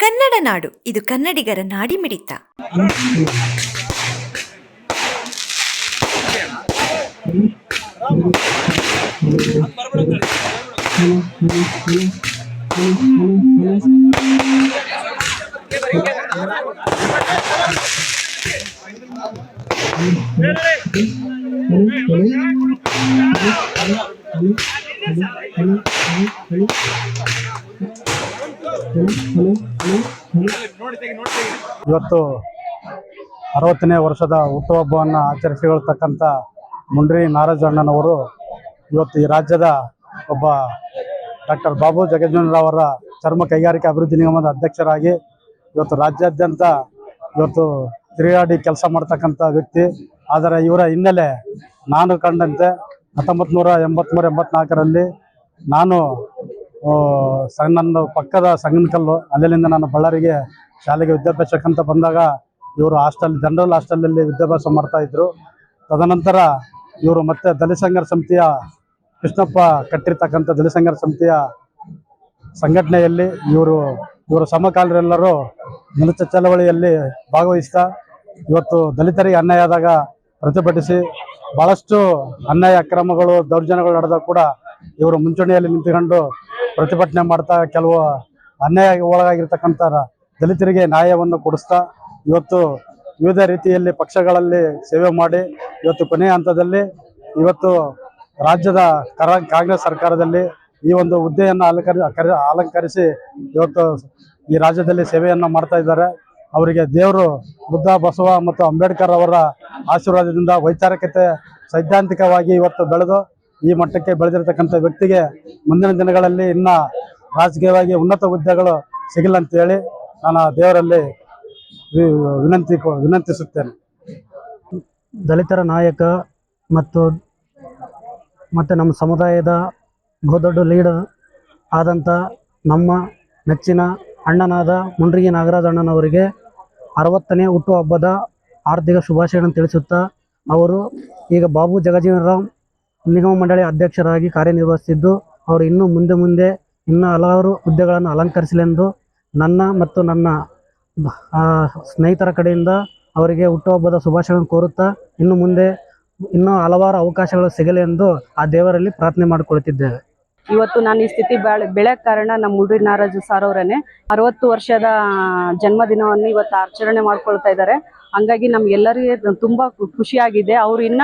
ಕನ್ನಡ ನಾಡು. ಇದು ಕನ್ನಡಿಗರ ನಾಡಿಮಿಡಿತ. ಇವತ್ತು ಅರವತ್ತನೇ ವರ್ಷದ ಹುಟ್ಟುಹಬ್ಬವನ್ನು ಆಚರಿಸಿಕೊಳ್ತಕ್ಕಂಥ ಮುಂಡ್ರಿ ನಾರಾಜಣ್ಣನವರು ಇವತ್ತು ಈ ರಾಜ್ಯದ ಒಬ್ಬ ಡಾಕ್ಟರ್ ಬಾಬು ಜಗಜ್ಜನರಾವ್ ಅವರ ಚರ್ಮ ಕೈಗಾರಿಕಾ ಅಭಿವೃದ್ಧಿ ನಿಗಮದ ಅಧ್ಯಕ್ಷರಾಗಿ ಇವತ್ತು ರಾಜ್ಯಾದ್ಯಂತ ಇವತ್ತು ತಿರುಗಾಡಿ ಕೆಲಸ ಮಾಡ್ತಕ್ಕಂಥ ವ್ಯಕ್ತಿ. ಆದರೆ ಇವರ ಹಿನ್ನೆಲೆ ನಾನು ಕಂಡಂತೆ ಹತ್ತೊಂಬತ್ತು ನೂರ ಎಂಬತ್ತ್ಮೂರು ಎಂಬತ್ನಾಲ್ಕರಲ್ಲಿ ನಾನು ನನ್ನ ಪಕ್ಕದ ಸಂಗನಕಲ್ಲು. ಅಲ್ಲಿಂದ ನಾನು ಬಳ್ಳಾರಿಗೆ ಶಾಲೆಗೆ ವಿದ್ಯಾಭ್ಯಾಸಕ್ಕಂತ ಬಂದಾಗ ಇವರು ಹಾಸ್ಟೆಲ್, ಜನರಲ್ ಹಾಸ್ಟೆಲಲ್ಲಿ ವಿದ್ಯಾಭ್ಯಾಸ ಮಾಡ್ತಾ ಇದ್ರು. ತದನಂತರ ಇವರು ಮತ್ತೆ ದಲಿತ ಸಂಘರ ಸಮಿತಿಯ ಕೃಷ್ಣಪ್ಪ ಕಟ್ಟಿರ್ತಕ್ಕಂಥ ದಲಿತ ಸಂಘರ ಸಮಿತಿಯ ಸಂಘಟನೆಯಲ್ಲಿ ಇವರು, ಇವರ ಸಮಕಾಲರೆಲ್ಲರೂ ದಲಿತ ಚಳವಳಿಯಲ್ಲಿ ಭಾಗವಹಿಸ್ತಾ, ಇವತ್ತು ದಲಿತರಿಗೆ ಅನ್ಯಾಯ ಆದಾಗ ಪ್ರತಿಭಟಿಸಿ ಬಹಳಷ್ಟು ಅನ್ಯಾಯ ಅಕ್ರಮಗಳು, ದೌರ್ಜನ್ಯಗಳು ನಡೆದಾಗ ಕೂಡ ಇವರು ಮುಂಚೂಣಿಯಲ್ಲಿ ನಿಂತುಕೊಂಡು ಪ್ರತಿಭಟನೆ ಮಾಡ್ತಾ, ಕೆಲವು ಅನ್ಯಾಯ ಒಳಗಾಗಿರ್ತಕ್ಕಂಥ ದಲಿತರಿಗೆ ನ್ಯಾಯವನ್ನು ಕೊಡಿಸ್ತಾ ಇವತ್ತು ವಿವಿಧ ರೀತಿಯಲ್ಲಿ ಪಕ್ಷಗಳಲ್ಲಿ ಸೇವೆ ಮಾಡಿ ಇವತ್ತು ಕೊನೆಯ ಹಂತದಲ್ಲಿ ಇವತ್ತು ರಾಜ್ಯದ ಕಾಂಗ್ರೆಸ್ ಸರ್ಕಾರದಲ್ಲಿ ಈ ಒಂದು ಹುದ್ದೆಯನ್ನು ಅಲಂಕರಿ, ಕರೆ- ಅಲಂಕರಿಸಿ ಇವತ್ತು ಈ ರಾಜ್ಯದಲ್ಲಿ ಸೇವೆಯನ್ನು ಮಾಡ್ತಾ ಇದ್ದಾರೆ. ಅವರಿಗೆ ದೇವರು ಬುದ್ಧ, ಬಸವ ಮತ್ತು ಅಂಬೇಡ್ಕರ್ ಅವರ ಆಶೀರ್ವಾದದಿಂದ ವೈಚಾರಿಕತೆ ಸೈದ್ಧಾಂತಿಕವಾಗಿ ಇವತ್ತು ಬೆಳೆದು ಈ ಮಟ್ಟಕ್ಕೆ ಬೆಳೆದಿರತಕ್ಕಂಥ ವ್ಯಕ್ತಿಗೆ ಮುಂದಿನ ದಿನಗಳಲ್ಲಿ ಇನ್ನ ರಾಜಕೀಯವಾಗಿ ಉನ್ನತ ಹುದ್ದೆಗಳು ಸಿಗಲ್ಲ ಅಂತೇಳಿ ನಾನು ಆ ದೇವರಲ್ಲಿ ವಿನಂತಿ ವಿನಂತಿಸುತ್ತೇನೆ. ದಲಿತರ ನಾಯಕ ಮತ್ತು ಮತ್ತು ನಮ್ಮ ಸಮುದಾಯದ ಬಹುದೊಡ್ಡ ಲೀಡರ್ ಆದಂಥ ನಮ್ಮ ನೆಚ್ಚಿನ ಅಣ್ಣನಾದ ಮುಂಡ್ರಿಗಿ ನಾಗರಾಜ ಅಣ್ಣನವರಿಗೆ ಅರವತ್ತನೇ ಹುಟ್ಟುಹಬ್ಬದ ಆರ್ಥಿಕ ಶುಭಾಶಯಗಳನ್ನು ತಿಳಿಸುತ್ತಾ ಅವರು ಈಗ ಬಾಬು ಜಗಜೀವನರಾಮ್ ನಿಗಮ ಮಂಡಳಿ ಅಧ್ಯಕ್ಷರಾಗಿ ಕಾರ್ಯನಿರ್ವಹಿಸುತ್ತಿದ್ದು ಅವರು ಇನ್ನೂ ಮುಂದೆ ಮುಂದೆ ಇನ್ನೂ ಹಲವಾರು ಹುದ್ದೆಗಳನ್ನು ಅಲಂಕರಿಸಲೆಂದು ನನ್ನ ಮತ್ತು ನನ್ನ ಸ್ನೇಹಿತರ ಕಡೆಯಿಂದ ಅವರಿಗೆ ಹುಟ್ಟುಹಬ್ಬದ ಶುಭಾಶಯಗಳನ್ನು ಕೋರುತ್ತಾ ಇನ್ನು ಮುಂದೆ ಇನ್ನೂ ಹಲವಾರು ಅವಕಾಶಗಳು ಸಿಗಲಿ ಎಂದು ಆ ದೇವರಲ್ಲಿ ಪ್ರಾರ್ಥನೆ ಮಾಡಿಕೊಳ್ತಿದ್ದೇವೆ. ಇವತ್ತು ನಾನು ಈ ಸ್ಥಿತಿ ಬೆಳೆ ಬೆಳೆಯಕ್ಕೆ ಕಾರಣ ನಮ್ಮ ಮುಡ್ರಿ ನಾರಾಜು ಸಾರ್ ಅವರೇನೆ. ಅರವತ್ತು ವರ್ಷದ ಜನ್ಮದಿನವನ್ನು ಇವತ್ತು ಆಚರಣೆ ಮಾಡ್ಕೊಳ್ತಾ ಇದ್ದಾರೆ. ಹಂಗಾಗಿ ನಮ್ಗೆಲ್ಲರಿಗೆ ತುಂಬಾ ಖುಷಿಯಾಗಿದೆ. ಅವ್ರು ಇನ್ನ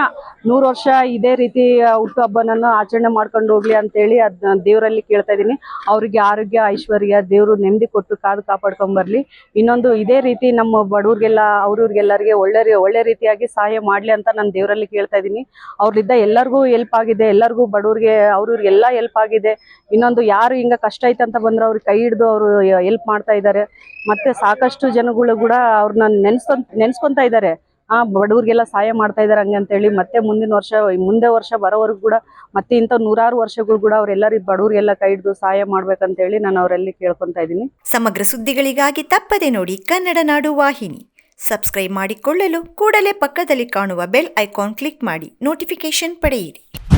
ನೂರು ವರ್ಷ ಇದೇ ರೀತಿ ಹುಟ್ಟುಹಬ್ಬನನ್ನು ಆಚರಣೆ ಮಾಡ್ಕೊಂಡು ಹೋಗ್ಲಿ ಅಂತೇಳಿ ಅದ್ ದೇವರಲ್ಲಿ ಕೇಳ್ತಾ ಇದ್ದೀನಿ. ಅವರಿಗೆ ಆರೋಗ್ಯ, ಐಶ್ವರ್ಯ, ದೇವರು ನೆಮ್ಮದಿ ಕೊಟ್ಟು ಕಾದು ಕಾಪಾಡ್ಕೊಂಡ್ ಬರ್ಲಿ. ಇನ್ನೊಂದು ಇದೇ ರೀತಿ ನಮ್ಮ ಬಡವ್ರಿಗೆಲ್ಲ, ಅವ್ರವ್ರಿಗೆಲ್ಲರಿಗೆ ಒಳ್ಳೆ ಒಳ್ಳೆ ರೀತಿಯಾಗಿ ಸಹಾಯ ಮಾಡ್ಲಿ ಅಂತ ನಾನು ದೇವರಲ್ಲಿ ಕೇಳ್ತಾ ಇದ್ದೀನಿ. ಅವ್ರಿಂದ ಎಲ್ಲರಿಗೂ ಹೆಲ್ಪ್ ಆಗಿದೆ, ಎಲ್ಲರಿಗೂ ಬಡವ್ರಿಗೆ ಅವ್ರವ್ರಿಗೆಲ್ಲ ಹೆಲ್ಪ್ ಆಗಿದೆ. ಇನ್ನೊಂದು ಯಾರು ಹಿಂಗ ಕಷ್ಟ ಐತೆ ಅಂತ ಬಂದ್ರೆ ಅವ್ರಿಗೆ ಕೈ ಹಿಡಿದು ಅವರು ಹೆಲ್ಪ್ ಮಾಡ್ತಾ ಇದ್ದಾರೆ. ಮತ್ತೆ ಸಾಕಷ್ಟು ಜನಗಳು ಕೂಡ ಅವ್ರನ್ನ ನೆನ್ಸ್ಕೊಂತ ನೆನ್ಸ್ಕೊಂತ ಇದ್ದಾರೆ. ಆ, ಬಡವ್ರಿಗೆಲ್ಲ ಸಹಾಯ ಮಾಡ್ತಾ ಇದ್ದಾರೆ ಹಂಗೆ ಅಂತೇಳಿ ಮತ್ತೆ ಮುಂದಿನ ವರ್ಷ ಮುಂದೆ ವರ್ಷ ಬರೋವರೆಗೂ ಕೂಡ ಮತ್ತೆ ಇಂಥ ನೂರಾರು ವರ್ಷಗಳು ಕೂಡ ಅವರೆಲ್ಲರಿಗೂ ಬಡವ್ರಿಗೆಲ್ಲ ಕೈ ಹಿಡಿದು ಸಹಾಯ ಮಾಡ್ಬೇಕಂತೇಳಿ ನಾನು ಅವರಲ್ಲಿ ಕೇಳ್ಕೊಂತ ಇದ್ದೀನಿ. ಸಮಗ್ರ ಸುದ್ದಿಗಳಿಗಾಗಿ ತಪ್ಪದೆ ನೋಡಿ ಕನ್ನಡ ನಾಡು ವಾಹಿನಿ. ಸಬ್ಸ್ಕ್ರೈಬ್ ಮಾಡಿಕೊಳ್ಳಲು ಕೂಡಲೇ ಪಕ್ಕದಲ್ಲಿ ಕಾಣುವ ಬೆಲ್ ಐಕಾನ್ ಕ್ಲಿಕ್ ಮಾಡಿ ನೋಟಿಫಿಕೇಶನ್ ಪಡೆಯಿರಿ.